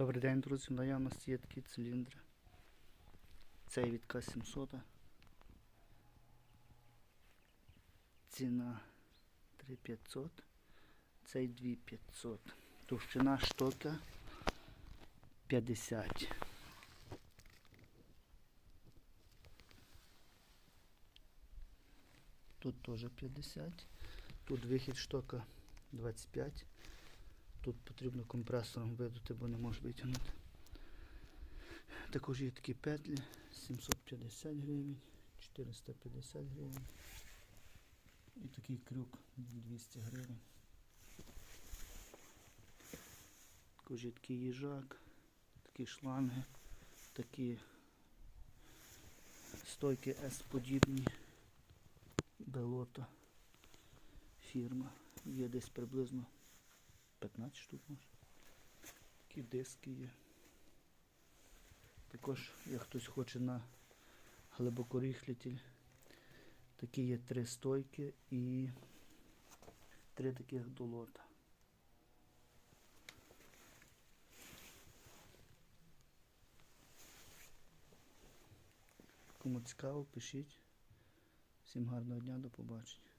Добрий день, друзі. В наявності є такі циліндри. Цей від К700. Ціна 3500. Цей 2500. Товщина штока 50. Тут теж 50. Тут вихід штока 25. Тут потрібно компресором видути, бо не можеш витягнути. Також є такі петлі 750 гривень, 450 гривень. І такий крюк 200 гривень. Також є такий їжак, такі шланги, такі стойки S-подібні, белота фірма. Є десь приблизно 15 штук може. Такі диски є. Також, як хтось хоче на глибокоріхлітель, такі є три стойки і три таких долота. Кому цікаво, пишіть. Всім гарного дня, до побачення.